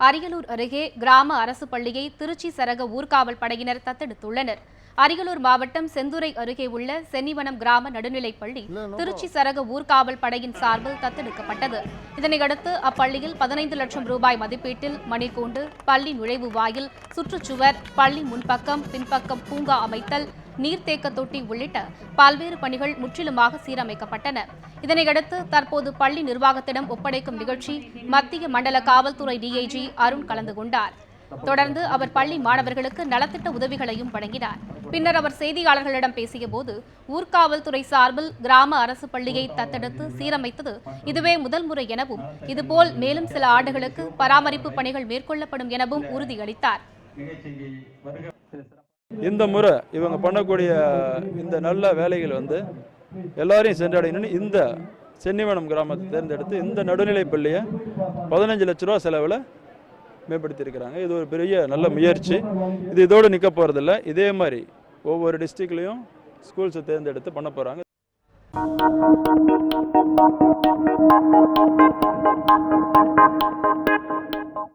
அரியலூர் அருகே கிராம அரசு பள்ளியை திருச்சி சரக ஊர்காவல் படையினர் தத்தெடுத்துள்ளனர். அரியலூர் மாவட்டம் செந்துறை அருகே உள்ள சென்னிவனம் கிராம நடுநிலைப் பள்ளி திருச்சி சரக ஊர்காவல் படையின் சார்பில் தத்தெடுக்கப்பட்டது. இதனையடுத்து அப்பள்ளியில் பதினைந்து லட்சம் ரூபாய் மதிப்பீட்டில் மணிக்கூண்டு பள்ளி நுழைவு வாயில் சுற்றுச்சுவர் பள்ளி முன்பக்கம் பின்பக்கம் பூங்கா அமைத்தல் நீர்த்தேக்க தொட்டி உள்ளிட்ட பல்வேறு பணிகள் முற்றிலுமாக சீரமைக்கப்பட்டன. இதனையடுத்து தற்போது பள்ளி நிர்வாகத்திடம் ஒப்படைக்கும் நிகழ்ச்சி மத்திய மண்டல காவல்துறை டிஐஜி அருண் கலந்து கொண்டார். தொடர்ந்து அவர் பள்ளி மாணவர்களுக்கு நலத்திட்ட உதவிகளையும் வழங்கினார். பின்னர் அவர் செய்தியாளர்களிடம் பேசியபோது ஊர்காவல்துறை சார்பில் கிராம அரசு பள்ளியை தத்தெடுத்து சீரமைத்தது இதுவே முதல் முறை எனவும் இதுபோல் மேலும் சில ஆண்டுகளுக்கு பராமரிப்பு பணிகள் மேற்கொள்ளப்படும் எனவும் உறுதியளித்தார். இந்த முறை இவங்க பண்ணக்கூடிய இந்த நல்ல வேலைகள் வந்து எல்லாரையும் சென்றடையணும்னு இந்த சென்னிவனம் கிராமத்தை தேர்ந்தெடுத்து இந்த நடுநிலை பள்ளியை பதினஞ்சு லட்ச ரூபா செலவில் மேம்படுத்தியிருக்கிறாங்க. இது ஒரு பெரிய நல்ல முயற்சி. இது இதோடு நிற்க போகிறதில்ல இதே மாதிரி ஒவ்வொரு டிஸ்ட்ரிக்ட்லேயும் ஸ்கூல்ஸை தேர்ந்தெடுத்து பண்ண போகிறாங்க